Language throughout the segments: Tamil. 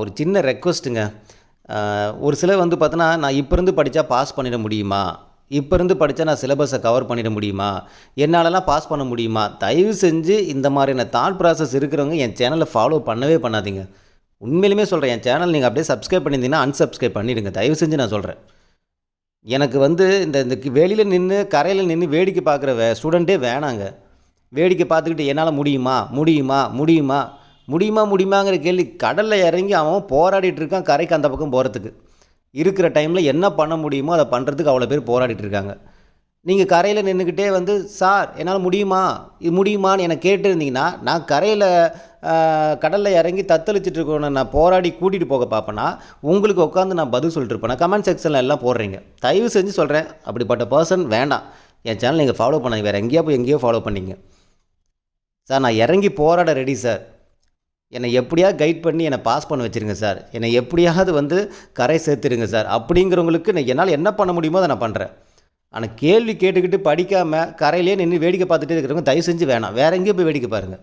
ஒரு சின்ன ரெக்வஸ்ட்டுங்க ஒரு சிலர் வந்து பார்த்தோன்னா நான் இப்போ இருந்து படித்தா பாஸ் பண்ணிட முடியுமா? இப்போ இருந்து படித்தா நான் சிலபஸை கவர் பண்ணிட முடியுமா? என்னாலலாம் பாஸ் பண்ண முடியுமா? தயவு செஞ்சு இந்த மாதிரியான தாட் ப்ராசஸ் இருக்கிறவங்க என் சேனலை ஃபாலோ பண்ணவே பண்ணாதீங்க. உண்மையிலுமே சொல்கிறேன் என் சேனல் நீங்கள் அப்படியே சப்ஸ்கிரைப் பண்ணியிருந்தீங்கன்னா அன்சப்ஸ்கிரைப் பண்ணிடுங்க. தயவு செஞ்சு நான் சொல்கிறேன் எனக்கு வந்து இந்த இந்த வெளியில் நின்று கரையில் நின்று வேடிக்கை பார்க்குற வே ஸ்டூடெண்ட்டே வேணாங்க. வேடிக்கை பார்த்துக்கிட்டு என்னால் முடியுமா? முடியுமா? முடியுமா? முடியுமா முடியுமாங்கிற கேள்வி. கடலில் இறங்கி அவன் போராடிட்டு இருக்கான் கரைக்கு அந்த பக்கம் போகிறதுக்கு இருக்கிற டைமில் என்ன பண்ண முடியுமோ அதை பண்ணுறதுக்கு அவ்வளோ பேர் போராடிட்டு இருக்காங்க. நீங்கள் கரையில் நின்றுக்கிட்டே வந்து சார் என்னால் முடியுமா? இது முடியுமான்னு என்னை கேட்டுருந்தீங்கன்னா நான் கரையில் கடலில் இறங்கி தத்தளிச்சிட்டு இருக்கோன்னு நான் போராடி கூட்டிகிட்டு போக பார்ப்பேன்னா உங்களுக்கு உட்காந்து நான் பதில் சொல்லிட்டு இருப்பேன். கமெண்ட் செக்ஷனில் எல்லாம் போடுறீங்க. தயவு செஞ்சு சொல்கிறேன் அப்படிப்பட்ட பர்சன் வேண்டாம். என் சேனல் நீங்கள் ஃபாலோ பண்ணாங்க வேறு எங்கேயோ போய் எங்கேயோ ஃபாலோ பண்ணீங்க. சார் நான் இறங்கி போராட ரெடி சார். என்னை எப்படியாவது கைட் பண்ணி என்னை பாஸ் பண்ண வச்சுருங்க சார். என்னை எப்படியாவது வந்து கரை சேர்த்துருங்க சார். அப்படிங்கிறவங்களுக்கு நான் என்னால் என்ன பண்ண முடியுமோ அதை நான் பண்ணுறேன் ஆனால் கேள்வி கேட்டுக்கிட்டு படிக்காமல் கரையிலே நின்று வேடிக்கை பார்த்துட்டே இருக்கிறவங்க தயவு செஞ்சு வேணாம். வேறு எங்கேயும் போய் வேடிக்கை பாருங்கள்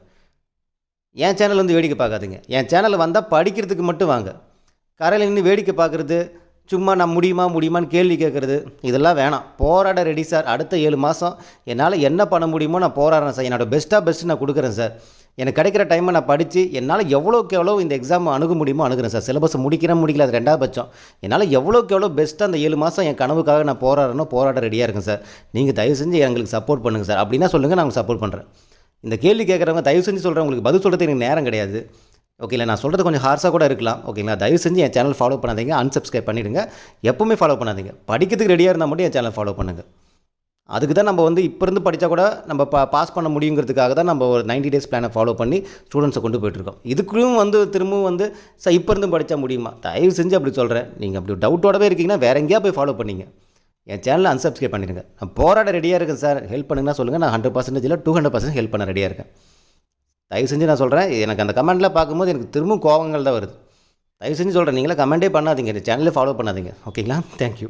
என் சேனல் வந்து வேடிக்கை பார்க்காதுங்க. என் சேனலில் வந்தால் படிக்கிறதுக்கு மட்டும் வாங்க. கரையில் நின்று வேடிக்கை பார்க்குறது சும்மா நான் முடியுமா முடியுமான்னு கேள்வி கேட்குறது இதெல்லாம் வேணாம். போராட ரெடி சார். அடுத்த ஏழு மாதம் என்னால் என்ன பண்ண முடியுமோ நான் போராடுறேன் சார். என்னோட பெஸ்ட்டாக பெஸ்ட்டு நான் கொடுக்குறேன் சார். எனக்கு கிடைக்கிற டைமை நான் படித்து என்னால் எவ்வளோக்கு எவ்வளோ இந்த எக்ஸாம் அணுக முடியுமோ அணுகிறேன் சார் சிலபஸ் முடிக்கிறேன் முடிக்கல அது ரெண்டாவது பட்சம். என்னால் எவ்வளோக்கு எவ்வளோ பெஸ்ட்டாக அந்த ஏழு மாதம் என் கனவுக்காக நான் போராடணும் போராட ரெடியாக இருக்கேன் சார் நீங்கள் தயவு செஞ்சு எங்களுக்கு சப்போர்ட் பண்ணுங்கள் சார் அப்படின்னா சொல்லுங்கள் நான் உங்களுக்கு சப்போர்ட் பண்ணுறேன் இந்த கேள்வி கேட்குறவங்க தயவு செஞ்சு சொல்கிறேன் உங்களுக்கு பதில் சொல்கிறது எனக்கு நேரம் கிடையாது. ஓகேங்களா நான் சொல்கிறது கொஞ்சம் ஹார்ஸாக கூட இருக்கலாம். ஓகேங்களா தயவு செஞ்சு என் சேனல் ஃபாலோ பண்ணாதீங்க அன்சப்ஸ்கிரைப் பண்ணிவிடுங்க எப்பவுமே ஃபாலோ பண்ணாதீங்க. படிக்கிறதுக்கு ரெடியாக இருந்தால் மட்டும் என் சேனல் ஃபாலோ பண்ணுங்கள் அதுக்கு தான் நம்ம வந்து இப்போ இருந்து படித்தா கூட நம்ம பா பாஸ் பண்ண முடியுங்கிறதுக்காக தான் நம்ம ஒரு 90 டேஸ் பிளானை ஃபாலோ பண்ணி ஸ்டூடெண்ட்ஸை கொண்டு போயிட்டுருக்கோம். இதுக்கும் வந்து திரும்பவும் வந்து சார் இப்போ இருந்து படித்தா முடியுமா? தயவு செஞ்சு அப்படி சொல்கிறேன் நீங்கள் அப்படி டவுட்டோடவே இருக்கீங்கன்னா வேற எங்கேயா போய் ஃபாலோ பண்ணீங்க. என் சேனலை அன்சப்ஸ்கிரைப் பண்ணிடுங்க. நான் போராட ரெடியாக இருக்கேன் சார் ஹெல்ப் பண்ணுங்கன்னா சொல்லுங்கள் நான் ஹண்ட்ரட் பர்சன்டேஜ் இல்லை டூ ஹண்ட்ரட் பர்சன்ட் ஹெல்ப் பண்ண ரெடியாக இருக்கேன். தயவு செஞ்சு நான் சொல்கிறேன் எனக்கு அந்த கமெண்ட்டில் பார்க்கும்போது எனக்கு திரும்பவும் கோவங்கள் தான் வருது. தயவு செஞ்சு சொல்கிறேன் நீங்களே கமெண்டே பண்ணாதீங்க. இந்த சேனலே ஃபாலோ பண்ணாதீங்க. ஓகேங்களா தேங்க்யூ